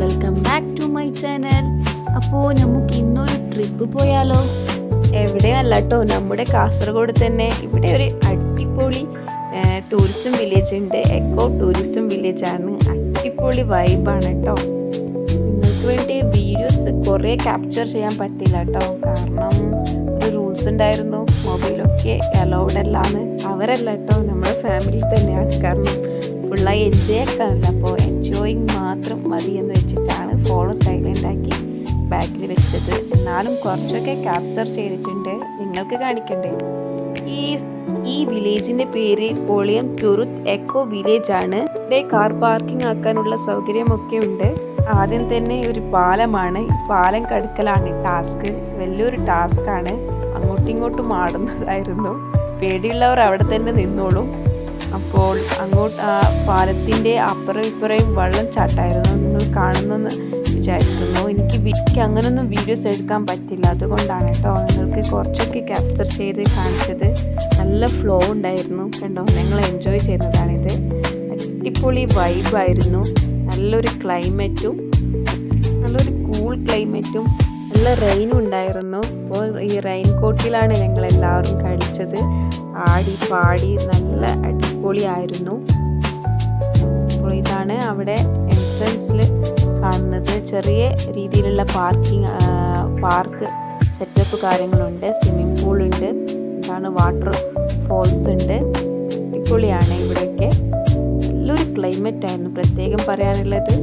Welcome back to my channel അപ്പോൾ നമുക്ക് ഇന്നൊരു ട്രിപ്പ് പോയാലോ? എവിടെയല്ല കേട്ടോ നമ്മുടെ കാസർഗോഡ് തന്നെ ഇവിടെ ഒരു അടിപൊളി ടൂറിസം വില്ലേജ് ഉണ്ട്. എക്കോ ടൂറിസം ആണ്. അടിപൊളി വൈബാണ് കേട്ടോ നിങ്ങൾക്ക് വേണ്ടി വീഡിയോസ് കുറേ ക്യാപ്ചർ ചെയ്യാൻ പറ്റില്ല കേട്ടോ കാരണം ഒരു റൂൾസ് ഉണ്ടായിരുന്നു. മൊബൈലൊക്കെ അലൗഡ് അല്ലാന്ന്. അവരല്ല കേട്ടോ നമ്മുടെ ഫാമിലി തന്നെയാണ്. കാരണം ഫുള്ളായി എൻജോയ് ആക്കാറില്ല അപ്പോൾ എൻജോയിങ് മാത്രം മതി എന്ന് വെച്ചിട്ടാണ് ഫോൺ സൈലന്റ് ആക്കി ബാക്കിൽ വെച്ചത്. എന്നാലും കുറച്ചൊക്കെ ക്യാപ്ചർ ചെയ്തിട്ടുണ്ട്. നിങ്ങൾക്ക് കാണിക്കണ്ടേ? ഈ ഈ വില്ലേജിന്റെ പേര് പോളിയം തുറുത്ത് എക്കോ വില്ലേജ് ആണ്. ഇവിടെ കാർ പാർക്കിംഗ് ആക്കാനുള്ള സൗകര്യമൊക്കെ ഉണ്ട്. ആദ്യം തന്നെ ഒരു പാലമാണ്. ഈ പാലം കടുക്കലാണ്. ടാസ്ക് വലിയൊരു ടാസ്ക് ആണ്. അങ്ങോട്ടും ഇങ്ങോട്ടും ആടുന്നതായിരുന്നു. പേടിയുള്ളവർ അവിടെ തന്നെ നിന്നോളും. അപ്പോൾ അങ്ങോട്ട് ആ പാലത്തിന്റെ അപ്പുറം ഇപ്പുറയും വെള്ളം ചാട്ടായിരുന്നു. നിങ്ങൾ കാണുന്നെന്ന് വിചാരിക്കുന്നു. എനിക്ക് എനിക്ക് അങ്ങനൊന്നും വീഡിയോസ് എടുക്കാൻ പറ്റില്ല. അതുകൊണ്ടാണ് കേട്ടോ നിങ്ങൾക്ക് കുറച്ചൊക്കെ ക്യാപ്ചർ ചെയ്ത് കാണിച്ചത്. നല്ല ഫ്ലോ ഉണ്ടായിരുന്നു കണ്ടോ? ഞങ്ങൾ എൻജോയ് ചെയ്യുന്നതാണിത് അടിപൊളി വൈബായിരുന്നു നല്ലൊരു ക്ലൈമറ്റും നല്ലൊരു കൂൾ ക്ലൈമറ്റും നല്ല റെയിൻ ഉണ്ടായിരുന്നു. അപ്പോൾ ഈ റെയിൻ കോട്ടിലാണ് ഞങ്ങൾ എല്ലാവരും കഴിച്ചത്. ആടി പാടി നല്ല അടിപൊളിയായിരുന്നു. അപ്പോൾ ഇതാണ് അവിടെ എൻട്രൻസിൽ കാണുന്നത്. ചെറിയ രീതിയിലുള്ള പാർക്കിംഗ് പാർക്ക് സെറ്റപ്പ് കാര്യങ്ങളുണ്ട്. സ്വിമ്മിംഗ് പൂൾ ഉണ്ട്. ഇതാണ് വാട്ടർ ഫോൾസ് ഉണ്ട്. അടിപൊളിയാണ് ഇവിടെയൊക്കെ. നല്ലൊരു ക്ലൈമറ്റ് ആയിരുന്നു. പ്രത്യേകം പറയാനുള്ളത്.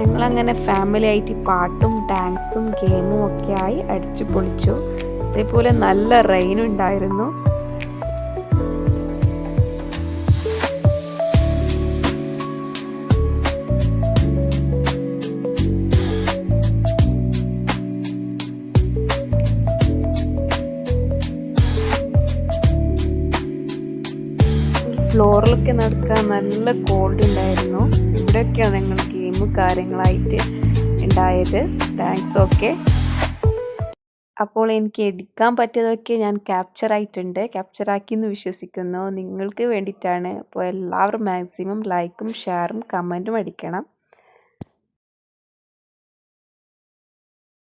ഞങ്ങളങ്ങനെ ഫാമിലി ആയിട്ട് പാട്ടും ഡാൻസും ഗെയിമും ഒക്കെ ആയി അടിച്ചു പൊളിച്ചു. അതേപോലെ നല്ല റെയിനും ഉണ്ടായിരുന്നു. ഫ്ലോറിലൊക്കെ നടക്കാൻ നല്ല കോൾഡ് ഉണ്ടായിരുന്നു. ഇവിടെയൊക്കെയാണ് ഞങ്ങൾ ഗെയിം കാര്യങ്ങളായിട്ട് ഉണ്ടായത്. താങ്ക്സ് ഓക്കെ അപ്പോൾ എനിക്ക് എടുക്കാൻ പറ്റിയതൊക്കെ ഞാൻ ക്യാപ്ചർ ആയിട്ടുണ്ട്. ക്യാപ്ചർ ആക്കി എന്ന് വിശ്വസിക്കുന്നു. നിങ്ങൾക്ക് വേണ്ടിയിട്ടാണ്. അപ്പോൾ എല്ലാവരും മാക്സിമം ലൈക്കും ഷെയറും കമന്റും അടിക്കണം.